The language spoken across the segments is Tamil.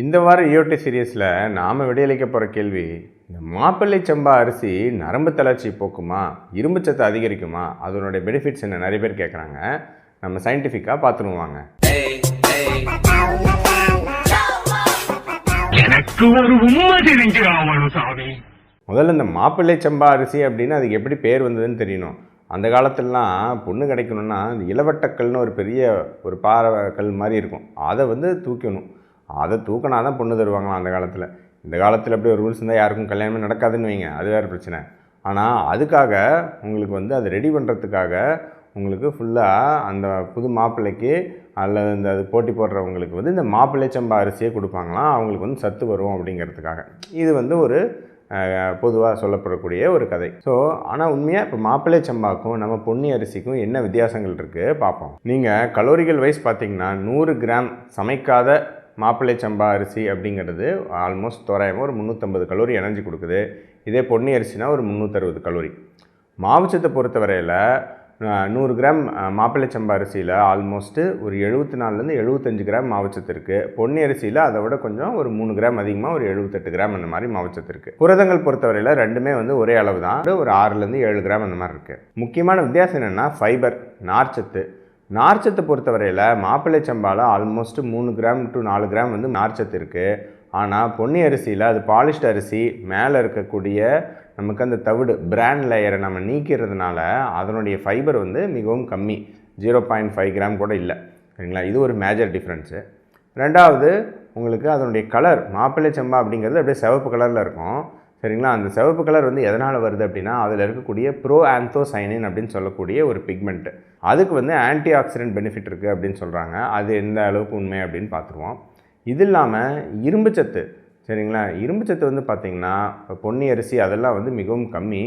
இந்த வார ஈயோட்டி சீரியஸில் நாம் விடையளிக்க போகிற கேள்வி இந்த மாப்பிள்ளை சம்பா அரிசி நரம்பு தளர்ச்சி போக்குமா? இரும்பு சத்து அதிகரிக்குமா? அதனுடைய பெனிஃபிட்ஸ் என்ன? நிறைய பேர் கேட்குறாங்க நம்ம சயின்டிஃபிக்காக பார்த்துருவாங்க எனக்கு ஒரு உண்மை சாமி. முதல்ல இந்த மாப்பிள்ளை சம்பா அரிசி அப்படின்னு அதுக்கு எப்படி பேர் வந்ததுன்னு தெரியணும். அந்த காலத்துலலாம் பொண்ணு கிடைக்கணும்னா இந்த இளவட்டக்கல்னு ஒரு பெரிய ஒரு பாறை கல் மாதிரி இருக்கும். அதை வந்து தூக்கணும். அதை தூக்கினா தான் பொண்ணு தருவாங்களாம் அந்த காலத்தில். இந்த காலத்தில் அப்படி ஒரு ரூல்ஸ் இருந்தால் யாருக்கும் கல்யாணமே நடக்காதுன்னு வைங்க அது வேறு பிரச்சனை. ஆனால் அதுக்காக உங்களுக்கு வந்து அதை ரெடி பண்ணுறதுக்காக உங்களுக்கு ஃபுல்லாக அந்த புது மாப்பிள்ளைக்கு அல்லது இந்த அது போட்டி போடுறவங்களுக்கு வந்து இந்த மாப்பிள்ளை சம்பா அரிசியே கொடுப்பாங்களாம் அவங்களுக்கு வந்து சத்து வரும் அப்படிங்கிறதுக்காக. இது வந்து ஒரு பொதுவாக சொல்லப்படக்கூடிய ஒரு கதை. ஸோ ஆனால் உண்மையாக இப்போ மாப்பிள்ளை சம்பாக்கும் நம்ம பொன்னி அரிசிக்கும் என்ன வித்தியாசங்கள் இருக்குது பார்ப்போம். நீங்கள் கலோரிகள் வைஸ் பார்த்தீங்கன்னா நூறு கிராம் சமைக்காத மாப்பிள்ளை சம்பா அரிசி அப்படிங்கிறது ஆல்மோஸ்ட் தோராயமாக ஒரு முந்நூற்றம்பது கலோரி எனர்ஜி கொடுக்குது. இதே பொன்னி அரிசினா ஒரு முந்நூற்றறுபது கலோரி. மாவுச்சத்தை பொறுத்தவரையில் நூறு கிராம் மாப்பிள்ளை சம்பா அரிசியில் ஆல்மோஸ்ட்டு ஒரு எழுபத்தி நாலுலேருந்து எழுபத்தஞ்சு கிராம் மாவுச்சத்து இருக்குது பொன்னி அரிசியில் அதை விட கொஞ்சம் ஒரு மூணு கிராம் அதிகமாக ஒரு எழுபத்தெட்டு கிராம் அந்த மாதிரி மாவுச்சத்து இருக்குது புரதங்கள் பொறுத்தவரையில் ரெண்டுமே வந்து ஒரே அளவு தான் ஒரு ஆறுலேருந்து ஏழு கிராம் அந்த மாதிரி இருக்குது முக்கியமான வித்தியாசம் என்னென்னா ஃபைபர் நார்ச்சத்து. நார்ச்சத்தை பொறுத்தவரையில் மாப்பிள்ளை சம்பாவில் ஆல்மோஸ்ட் மூணு கிராம் டு நாலு கிராம் வந்து நார்ச்சத்து இருக்குது ஆனால் பொன்னி அரிசியில் அது பாலிஷ்ட் அரிசி மேலே இருக்கக்கூடிய நமக்கு அந்த தவிடு பிராண்ட் லேயரை நம்ம நீக்கிறதுனால அதனுடைய ஃபைபர் வந்து மிகவும் கம்மி. ஜீரோ பாயிண்ட் ஃபைவ் கிராம் கூட இல்லை. சரிங்களா? இது ஒரு மேஜர் டிஃப்ரென்ஸு ரெண்டாவது உங்களுக்கு அதனுடைய கலர் மாப்பிள்ளை சம்பா அப்படிங்கிறது அப்படியே சிவப்பு கலரில் இருக்கும். சரிங்களா? அந்த சிவப்பு கலர் வந்து எதனால் வருது அப்படின்னா அதில் இருக்கக்கூடிய ப்ரோ ஆந்தோசைனின் அப்படின்னு சொல்லக்கூடிய ஒரு பிக்மெண்ட்டு அதுக்கு வந்து ஆன்டி ஆக்சிடென்ட் பெனிஃபிட் இருக்குது அப்படின்னு சொல்கிறாங்க அது எந்த அளவுக்கு உண்மை அப்படின்னு பார்த்துருவோம் இது இல்லாமல் இரும்புச்சத்து சரிங்களா? இரும்புச்சத்து வந்து பார்த்திங்கன்னா இப்போ பொன்னி அரிசி அதெல்லாம் வந்து மிகவும் கம்மி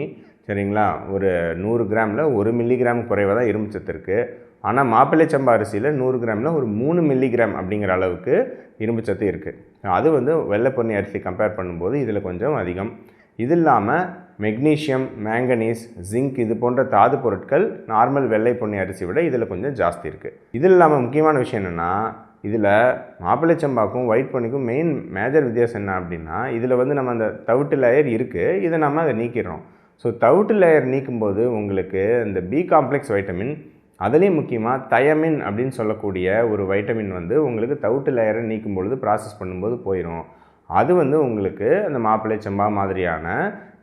சரிங்களா? ஒரு நூறு கிராமில் ஒரு மில்லிகிராம் குறைவாக தான் இரும்புச்சத்து இருக்குது ஆனால் மாப்பிள்ளை சம்பா அரிசியில் நூறு கிராமில் ஒரு மூணு மில்லிகிராம் அப்படிங்கிற அளவுக்கு இரும்புச்சத்து இருக்குது அது வந்து வெள்ளை பொன்னி அரிசி கம்பேர் பண்ணும்போது இதில் கொஞ்சம் அதிகம். இது இல்லாமல் மெக்னீஷியம் மேங்கனீஸ் ஜிங்க் இது போன்ற தாது பொருட்கள் நார்மல் வெள்ளை பொன்னி அரிசி விட இதில் கொஞ்சம் ஜாஸ்தி இருக்குது இது இல்லாமல் முக்கியமான விஷயம் என்னென்னா இதில் மாப்பிள்ளை சம்பாக்கும் ஒயிட் பொன்னிக்கும் மெயின் மேஜர் வித்தியாசம் என்ன அப்படின்னா இதில் வந்து நம்ம அந்த தவிட்டு லேயர் இருக்குது இதை நம்ம அதை நீக்கிறோம் ஸோ தவிட்டு லேயர் நீக்கும்போது உங்களுக்கு இந்த பி காம்ப்ளெக்ஸ் வைட்டமின் அதுலேயும் முக்கியமாக தயமின் அப்படின்னு சொல்லக்கூடிய ஒரு வைட்டமின் வந்து உங்களுக்கு தவிட்டு லேயரை நீக்கும் பொழுது ப்ராசஸ் பண்ணும்போது போயிடும் அது வந்து உங்களுக்கு அந்த மாப்பிள்ளை செம்பா மாதிரியான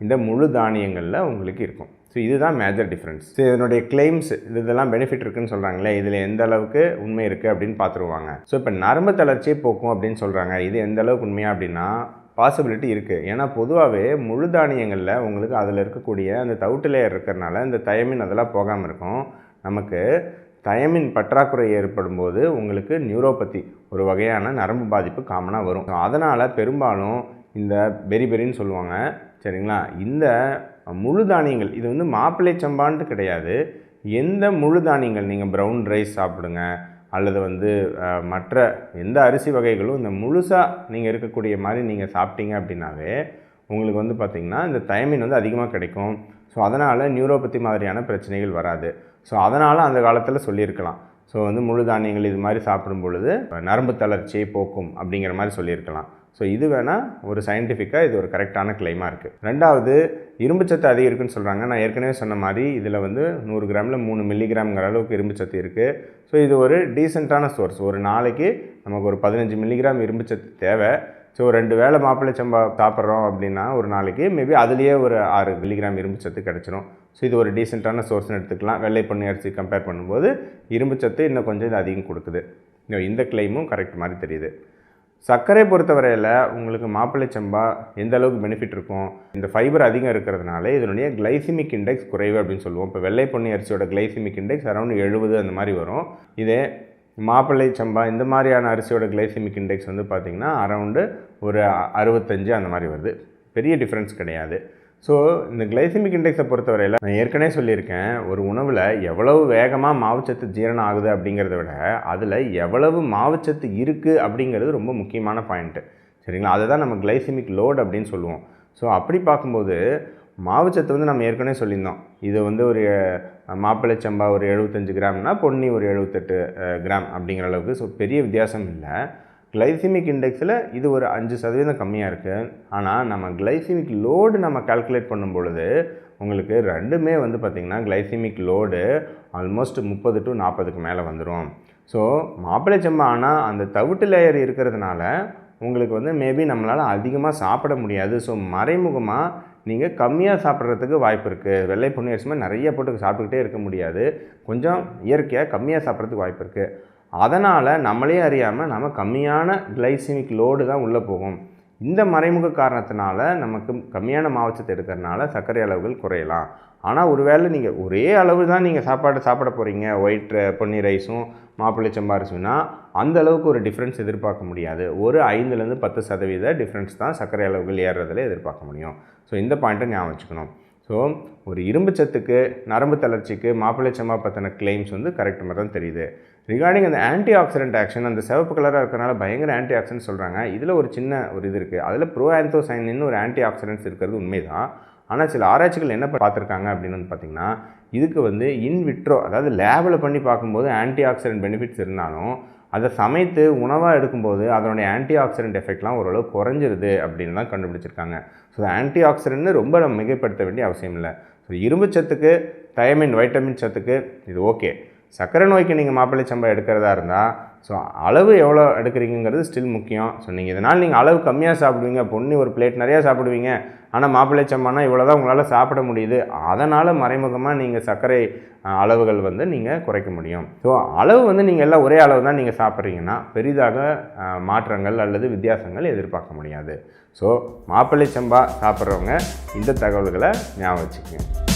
இந்த முழு தானியங்களில் உங்களுக்கு இருக்கும். ஸோ இதுதான் மேஜர் டிஃப்ரென்ஸ் ஸோ இதனுடைய கிளைம்ஸ் இது இதெல்லாம் பெனிஃபிட் இருக்குன்னு சொல்கிறாங்களே இதில் எந்த அளவுக்கு உண்மை இருக்குது அப்படின்னு பார்த்துருவாங்க ஸோ இப்போ நரம்பு தளர்ச்சியை போக்கும் அப்படின்னு சொல்கிறாங்க இது எந்த அளவுக்கு உண்மையாக அப்படின்னா பாசிபிலிட்டி இருக்குது ஏன்னா பொதுவாகவே முழு தானியங்களில் உங்களுக்கு அதில் இருக்கக்கூடிய அந்த தவிட்டு லேயர் இருக்கிறனால இந்த தயமின் அதெல்லாம் போகாமல் இருக்கும். நமக்கு தயமின் பற்றாக்குறை ஏற்படும் போது உங்களுக்கு நியூரோபதி ஒரு வகையான நரம்பு பாதிப்பு காமனாக வரும். ஸோ அதனால் பெரும்பாலும் இந்த பெரி பெரின்னு சொல்லுவாங்க. சரிங்களா? இந்த முழு தானியங்கள் இது வந்து மாப்பிள்ளை சம்பான்ட்டு கிடையாது. எந்த முழு தானியங்கள் நீங்கள் ப்ரௌன் ரைஸ் சாப்பிடுங்க அல்லது வந்து மற்ற எந்த அரிசி வகைகளும் இந்த முழுசாக நீங்கள் இருக்கக்கூடிய மாதிரி நீங்கள் சாப்பிட்டீங்க அப்படின்னாவே உங்களுக்கு வந்து பார்த்திங்கன்னா இந்த தயமின் வந்து அதிகமாக கிடைக்கும். ஸோ அதனால் நியூரோபதி மாதிரியான பிரச்சனைகள் வராது. ஸோ அதனால் அந்த காலத்தில் சொல்லியிருக்கலாம். ஸோ வந்து முழு தானியங்கள் இது மாதிரி சாப்பிடும் பொழுது நரம்பு தளர்ச்சியை போக்கும் அப்படிங்கிற மாதிரி சொல்லியிருக்கலாம். ஸோ இது வேணால் ஒரு சயின்டிஃபிக்காக இது ஒரு கரெக்டான கிளைமாக இருக்குது ரெண்டாவது இரும்புச்சத்து அதிகம் சொல்கிறாங்க நான் ஏற்கனவே சொன்ன மாதிரி இதில் வந்து நூறு கிராமில் மூணு மில்லிகிராம்ங்கிற அளவுக்கு இரும்புச்சத்து இருக்குது ஸோ இது ஒரு டீசெண்டான சோர்ஸ் ஒரு நாளைக்கு நமக்கு ஒரு பதினஞ்சு மில்லிகிராம் இரும்புச்சத்து தேவை. ஸோ ரெண்டு வேளை மாப்பிள்ளை சம்பா சாப்பிட்றோம் அப்படின்னா ஒரு நாளைக்கு மேபி அதுலேயே ஒரு ஆறு மில்லிகிராம் இரும்புச்சத்து கிடச்சிரும். ஸோ இது ஒரு டீசெண்டான சோர்ஸ்னு எடுத்துக்கலாம். வெள்ளை பண்ணி அரிசி கம்பேர் பண்ணும்போது இரும்புச்சத்து இன்னும் கொஞ்சம் இது அதிகம் கொடுக்குது. இந்த- இந்த கிளைமும் கரெக்ட் மாதிரி தெரியுது. சர்க்கரை பொறுத்தவரையில் உங்களுக்கு மாப்பிள்ளை சம்பா எந்த அளவுக்கு பெனிஃபிட் இருக்கும்? இந்த ஃபைபர் அதிகம் இருக்கிறதுனால இதனுடைய கிளைசிமிக் இண்டெக்ஸ் குறைவு அப்படின்னு சொல்லுவோம். இப்போ வெள்ளை பொன்னி அரிசியோட கிளைசிமிக் இண்டெக்ஸ் அரௌண்ட் எழுபது அந்த மாதிரி வரும். இதே மாப்பிள்ளை சம்பா இந்த மாதிரியான அரிசியோட கிளைசிமிக் இண்டெக்ஸ் வந்து பார்த்திங்கன்னா அரௌண்டு ஒரு அறுபத்தஞ்சு அந்த மாதிரி வருது. பெரிய டிஃப்ரென்ஸ் கிடையாது. ஸோ இந்த கிளைசிமிக் இண்டெக்ஸை பொறுத்தவரையில் நான் ஏற்கனவே சொல்லியிருக்கேன் ஒரு உணவில் எவ்வளவு வேகமாக மாவுச்சத்து ஜீரணம் ஆகுது அப்படிங்கிறத விட அதில் எவ்வளவு மாவுச்சத்து இருக்குது அப்படிங்கிறது ரொம்ப முக்கியமான பாயிண்ட்டு சரிங்களா? அதை தான் நம்ம கிளைசிமிக் லோட் அப்படின்னு சொல்லுவோம். ஸோ அப்படி பார்க்கும்போது மாவுச்சத்து வந்து நம்ம ஏற்கனவே சொல்லியிருந்தோம். இது வந்து ஒரு அஹ், மாப்பிள்ளை சம்பா ஒரு எழுபத்தஞ்சு கிராம்னா பொன்னி ஒரு எழுபத்தெட்டு கிராம் அப்படிங்கிற அளவுக்கு. ஸோ பெரிய வித்தியாசம் இல்லை. கிளைசிமிக் இண்டெக்ஸில் இது ஒரு அஞ்சு சதவீதம் கம்மியாக இருக்குது ஆனால் நம்ம கிளைசிமிக் லோடு நம்ம கால்குலேட் பண்ணும் பொழுது உங்களுக்கு ரெண்டுமே வந்து பார்த்திங்கன்னா கிளைசிமிக் லோடு ஆல்மோஸ்ட் முப்பது டு நாற்பதுக்கு மேலே வந்துடும் ஸோ மாப்பிள்ளை சம்பா ஆனால் அந்த தவிட்டு லேயர் இருக்கிறதுனால உங்களுக்கு வந்து மேபி நம்மளால் அதிகமாக சாப்பிட முடியாது. ஸோ மறைமுகமாக நீங்கள் கம்மியாக சாப்பிட்றதுக்கு வாய்ப்பு இருக்குது வெள்ளை பொன்னி அரிசிமா நிறைய போட்டு சாப்பிட்டுக்கிட்டே இருக்க முடியாது. கொஞ்சம் இயற்கையாக கம்மியாக சாப்பிட்றதுக்கு வாய்ப்பு இருக்குது அதனால் நம்மளே அறியாமல் நம்ம கம்மியான கிளைசிமிக் லோடு தான் உள்ளே போகும். இந்த மறைமுக காரணத்தினால நமக்கு கம்மியான மாவச்சத்தை எடுக்கிறதுனால சர்க்கரை அளவுகள் குறையலாம். ஆனால் ஒருவேளை நீங்கள் ஒரே அளவு தான் நீங்கள் சாப்பாடு சாப்பிட போகிறீங்க ஒயிட் பொன்னி ரைஸும் மாப்பிள்ளை சம்பா அந்த அளவுக்கு ஒரு டிஃப்ரென்ஸ் எதிர்பார்க்க முடியாது. ஒரு ஐந்துலேருந்து பத்து சதவீத டிஃப்ரென்ஸ் தான் சர்க்கரை அளவுகள் ஏறுறதுல எதிர்பார்க்க முடியும். ஸோ இந்த பாயிண்ட்டை ஞாபகம் வச்சுக்கணும். ஸோ ஒரு இரும்பு சத்துக்கு நரம்பு தளர்ச்சிக்கு மாப்பிள்ளை சம்மா பற்றின கிளைம்ஸ் வந்து கரெக்ட் மாதிரி தான் தெரியுது. ரிகார்டிங் அந்த ஆன்டி ஆக்சிடென்ட் ஆக்ஷன் அந்த சிவப்பு கலராக இருக்கிறனால பயங்கர ஆன்டி ஆக்சிடென்ட் சொல்கிறாங்க இதில் ஒரு சின்ன ஒரு இது இருக்குது அதில் ப்ரோ ஆந்தோசைனின்னு ஒரு ஆன்டி ஆக்சிடென்ட்ஸ் இருக்கிறது உண்மைதான். ஆனால் சில ஆராய்ச்சிகள் என்ன பார்த்துருக்காங்க அப்படின்னு வந்து பார்த்திங்கன்னா இதுக்கு வந்து இன்விட்ரோ அதாவது லேபில் பண்ணி பார்க்கும்போது ஆன்டி ஆக்சிடென்ட் பெனிஃபிட்ஸ் இருந்தாலும் அதை சமைத்து உணவாக எடுக்கும்போது அதனுடைய ஆன்டி ஆக்சிடென்ட் எஃபெக்ட்லாம் ஓரளவு குறைஞ்சிருது அப்படின்னு தான் கண்டுபிடிச்சிருக்காங்க. ஸோ ஆன்டி ஆக்சிடென்ட்னு ரொம்ப நம்ம மிகைப்படுத்த வேண்டிய அவசியம் இல்லை. ஸோ இரும்பு சத்துக்கு தயமின் வைட்டமின் சத்துக்கு இது ஓகே சர்க்கரை நோய்க்கு நீங்கள் மாப்பிள்ளை சம்பா எடுக்கிறதா இருந்தால் ஸோ அளவு எவ்வளோ எடுக்கிறீங்கிறது ஸ்டில் முக்கியம். ஸோ நீங்கள் இதனால் நீங்கள் அளவு கம்மியாக சாப்பிடுவீங்க பொண்ணு ஒரு பிளேட் நிறையா சாப்பிடுவீங்க ஆனால் மாப்பிள்ளை சம்பானா இவ்வளோ தான் உங்களால் சாப்பிட முடியுது. அதனால் மறைமுகமாக நீங்கள் சர்க்கரை அளவுகள் வந்து நீங்கள் குறைக்க முடியும். ஸோ அளவு வந்து நீங்கள் எல்லாம் ஒரே அளவு தான் நீங்கள் சாப்பிட்றீங்கன்னா பெரிதாக மாற்றங்கள் அல்லது வித்தியாசங்கள் எதிர்பார்க்க முடியாது. ஸோ மாப்பிள்ளை சம்பா சாப்பிட்றவங்க இந்த தகவல்களை ஞாபகம் வச்சுக்கோங்க.